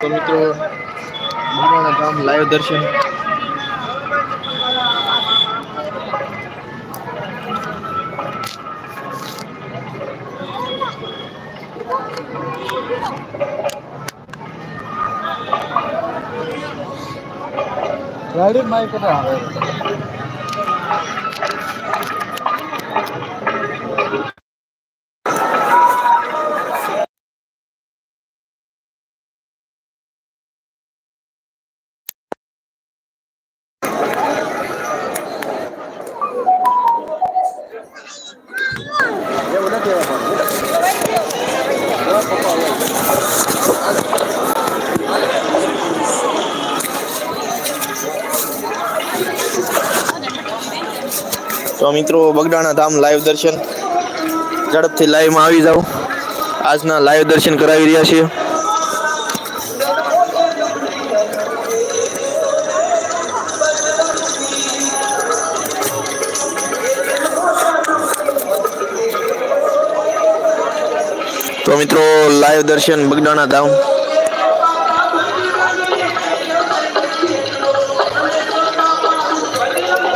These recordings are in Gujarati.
તો મિત્રો બગદાણા ગામ લાઈવ દર્શન. ગાડી માઇક આવે તો મિત્રો બગડાણા ધામ લાઈવ દર્શન ઝડપથી લાઈવમાં આવી જાઓ. આજના લાઈવ દર્શન કરાવી રહ્યા છીએ. તો મિત્રો લાઈવ દર્શન બગડાણા ધામ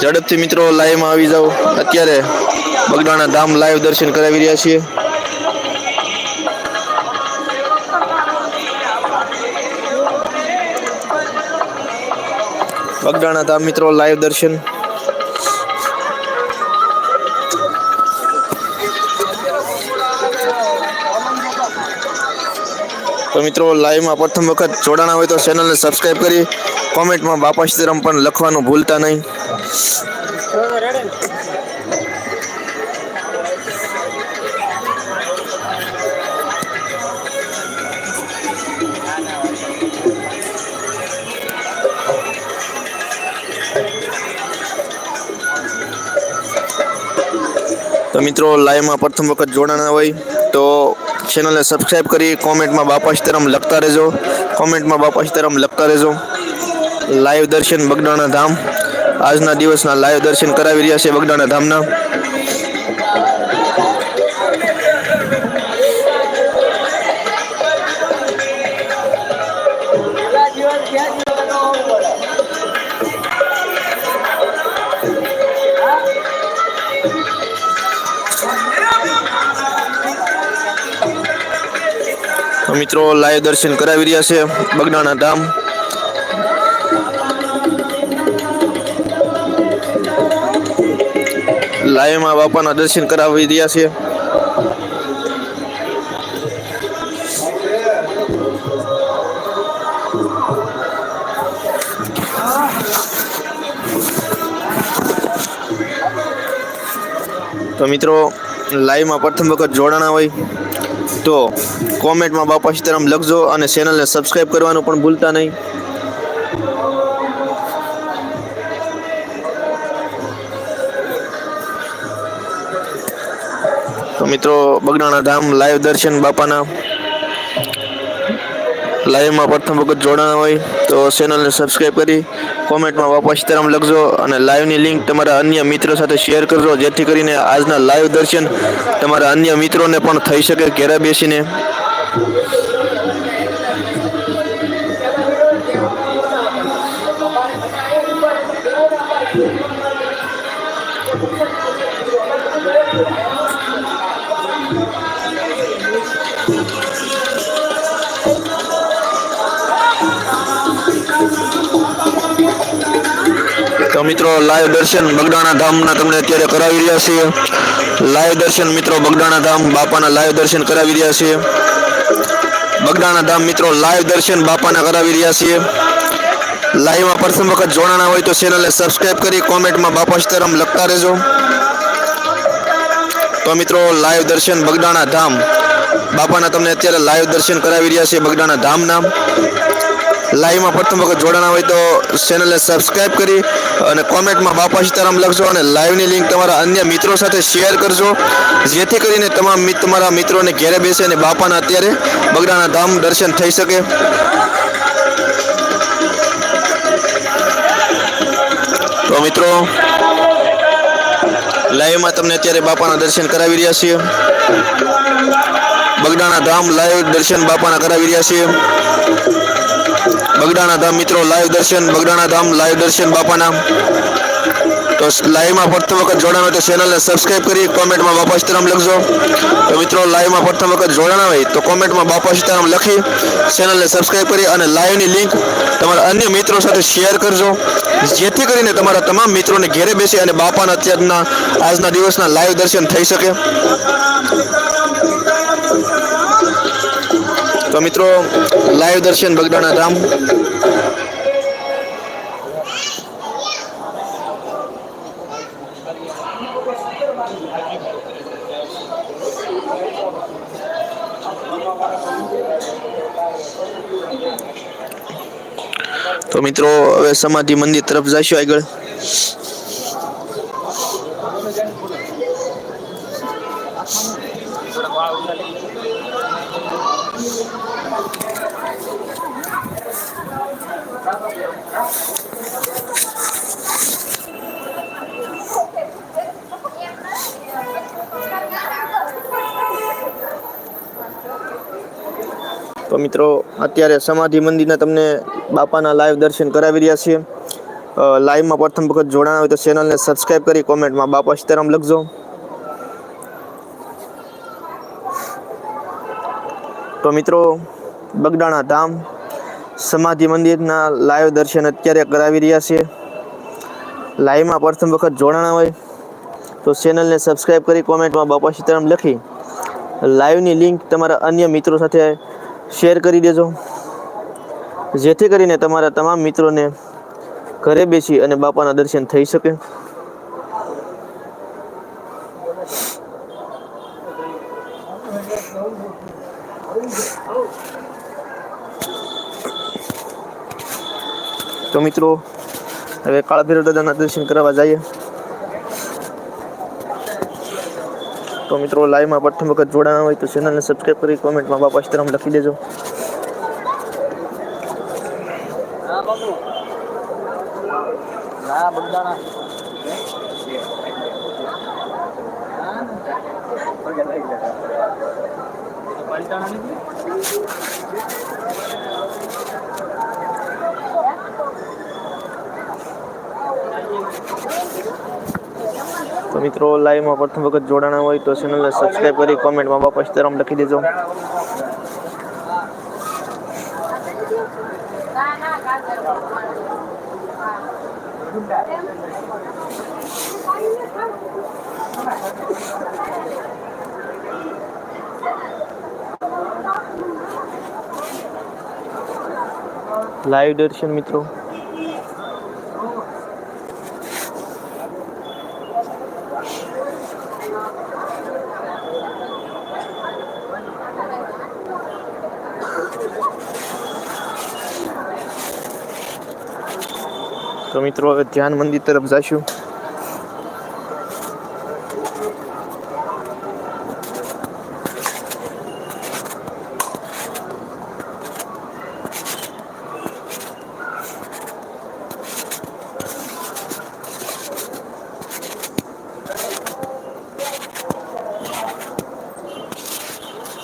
ઝડપથી મિત્રો લાઈવમાં આવી જાઓ. અત્યારે બગડાણા ધામ લાઈવ દર્શન કરાવી રહ્યા છીએ. બગડાણા ધામ મિત્રો લાઈવ દર્શન. તો મિત્રો લાઈવમાં પ્રથમ વખત જોડાણા હોય તો ચેનલને સબસ્ક્રાઈબ કરી કોમેન્ટમાં બાપા સીતારામ પણ લખવાનું ભૂલતા નહીં. તો મિત્રો લાઈવમાં પ્રથમ વખત જોડાણા હોય તો ચેનલને સબસ્ક્રાઈબ કરી કોમેન્ટમાં બાપા સીતારામ લખતા રહેજો. કોમેન્ટમાં બાપા સીતારામ લખતા રહેજો. લાઈવ દર્શન બગડાણા ધામ. આજના દિવસના લાઈવ દર્શન કરાવી રહ્યા છે બગડાણા ધામના. મિત્રો લાઈવ દર્શન કરાવી રહ્યા છે બગડાણા ધામ. લાઈવમાં બાપાના દર્શન કરાવી રહ્યા છે. તો મિત્રો, લાઈવમાં પ્રથમ વખત જોડાણા હોય. તો કોમેન્ટમાં બાપા સીતારામ લખજો અને ચેનલને સબસ્ક્રાઈબ કરવાનું પણ ભૂલતા નહીં. તો મિત્રો બગડાણા ધામ લાઈવ દર્શન બાપાના. લાઈવમાં પ્રથમ વખત જોડાણા હોય તો ચેનલને સબસ્ક્રાઈબ કરી કોમેન્ટમાં બાપા સીતારામ લખજો અને લાઈવની લિંક તમારા અન્ય મિત્રો સાથે શેર કરજો, જેથી કરીને આજના લાઈવ દર્શન તમારા અન્ય મિત્રોને પણ થઈ શકે ઘેરે બેસીને. મિત્રો, લાઈવ દર્શન બગડાણા ધામના તમને અત્યારે કરાવી રહ્યા છીએ. લાઈવ દર્શન મિત્રો, બગડાણા ધામ બાપાના લાઈવ દર્શન કરાવી રહ્યા છીએ. બગડાણા ધામ મિત્રો, લાઈવ દર્શન બાપાના કરાવી રહ્યા છીએ. લાઈવમાં પ્રથમ વખત જોડાણા હોય તો ચેનલને સબસ્ક્રાઈબ કરી, કોમેન્ટમાં બાપા સીતારામ લખતા રહેજો. તો મિત્રો, લાઈવ દર્શન બગડાણા ધામ બાપાના તમને અત્યારે લાઈવ દર્શન કરાવી રહ્યા છે બગડાણા ધામના. લાઈવમાં પ્રથમ વખત જોડાણા હોય તો ચેનલને સબસ્ક્રાઈબ કરી અને કોમેન્ટમાં બાપા સીતારામ લખજો અને લાઈવની લિંક તમારા અન્ય મિત્રો સાથે શેર કરજો. જેથી કરીને તમામ તમારા મિત્રોને ઘેરે બેસે અને બાપાના અત્યારે બગડાના ધામ દર્શન થઈ શકે. તો મિત્રો લાઈવમાં તમને અત્યારે બાપાના દર્શન કરાવી રહ્યા છીએ. બગડાણા ધામ લાઈવ દર્શન બાપાના કરાવી રહ્યા છીએ. બગડાણા ધામ મિત્રો, લાઈવ દર્શન, બગડાણા ધામ, લાઈવ દર્શન બાપાના. તો લાઈવમાં પ્રથમ વખત જોડાણ હોય તો ચેનલને સબસ્ક્રાઈબ કરી, કોમેન્ટમાં બાપા સીતારામ લખજો. તો મિત્રો, લાઈવમાં પ્રથમ વખત જોડાણ હોય તો કોમેન્ટમાં બાપા સીતારામ લખી, ચેનલને સબસ્ક્રાઈબ કરી અને લાઈવની લિંક તમારા અન્ય મિત્રો સાથે શેર કરજો. જેથી કરીને તમારા તમામ મિત્રોને ઘેરે બેસી અને બાપાના અત્યારના આજના દિવસના લાઈવ દર્શન થઈ શકે. તો મિત્રો લાઈવ દર્શન બગડાણા ધામ. તો મિત્રો હવે સમાધિ મંદિર તરફ જઈશું આગળ. તો મિત્રો, અત્યારે સમાધિ મંદિરના તમને બાપાના લાઈવ દર્શન કરાવી રહ્યા છીએ. લાઈવમાં પ્રથમ વખત જોડાણ હોય તો ચેનલને સબસ્ક્રાઈબ કરી કોમેન્ટમાં બાપા સીતારામ લખજો. તો મિત્રો બગડાણા ધામ, સમાધિ મંદિરના લાઈવ દર્શન અત્યારે કરાવી રહ્યા છીએ લાઈવમાં પ્રથમ વખત જોડાણા હોય, તો ચેનલને સબસ્ક્રાઈબ કરી કોમેન્ટમાં બાપા સીતારામ લખી, લાઈવની લિંક તમારા અન્ય મિત્રો સાથે શેર કરી દેજો. જેથી કરીને તમારા તમામ મિત્રોને ઘરે બેસી અને બાપાના દર્શન થઈ શકે. તો મિત્રો હવે કાળભૈરવ દાદાના દર્શન કરવા જઈએ. તો મિત્રો લાઈવમાં પ્રથમ વખત જોડાણા હોય તો ચેનલને સબસ્ક્રાઈબ કરી કોમેન્ટમાં બાપા સીતારામ લખી દેજો. હા ના તો મિત્રો લાઈવમાં પ્રથમ વખત જોડાણા હોય તો ચેનલને સબસ્ક્રાઈબ કરી કોમેન્ટમાં બાપા સીતારામ લખી દેજો. લાઈવ દર્શન મિત્રો. તો મિત્રો હવે ધ્યાન મંદિર તરફ જઈશું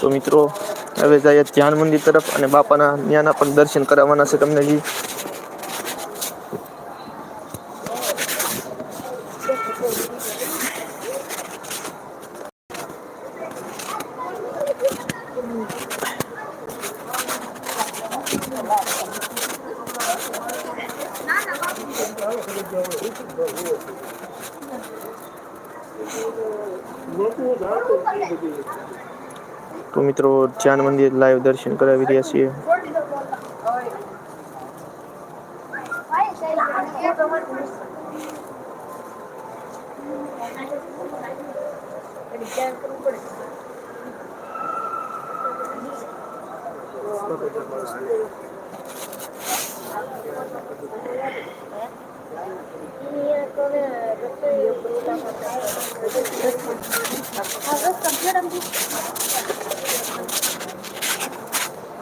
તો મિત્રો, હવે જઈએ ધ્યાન મંદિર તરફ અને બાપાના ત્યાંના પણ દર્શન કરાવવાના છે તમને જી. તો મિત્રો ધ્યાન મંદિર લાઈવ દર્શન કરાવી રહ્યા છીએ.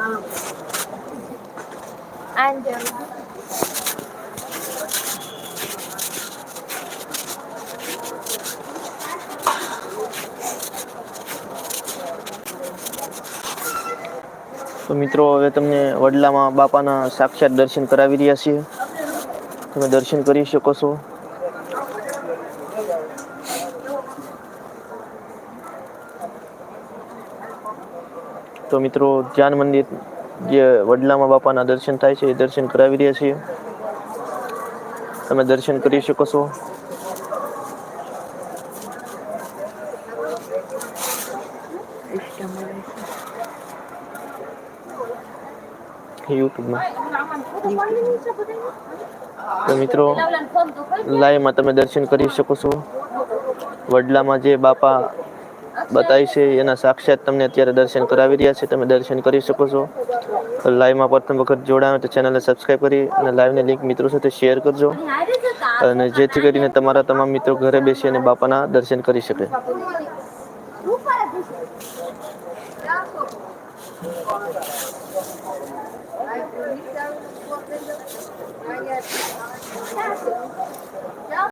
And um, તો મિત્રો હવે તમને વડલામાં બાપાના સાક્ષાત દર્શન કરાવી રહ્યા છીએ. તમે દર્શન કરી શકો છો. તો મિત્રો ધ્યાન મંદિર જે વડલામાં બાપાના દર્શન થાય છે એ દર્શન કરાવી રહ્યા છીએ. તમે દર્શન કરી શકો છો. યુટ્યુબમાં. તો મિત્રો, લાઈવમાં તમે દર્શન કરી શકો છો. વડલામાં જે બાપા બતાય છે, એના સાક્ષાત તમને અત્યારે દર્શન કરાવી રહ્યા છે, તમે દર્શન કરી શકો છો. લાઈવમાં પ્રથમ વખત જોડાયો તો ચેનલને સબસ્ક્રાઈબ કરી અને લાઈવની લિંક મિત્રો સાથે શેર કરજો. અને જેથી કરીને તમારા તમામ મિત્રો ઘરે બેસી અને બાપાના દર્શન કરી શકે.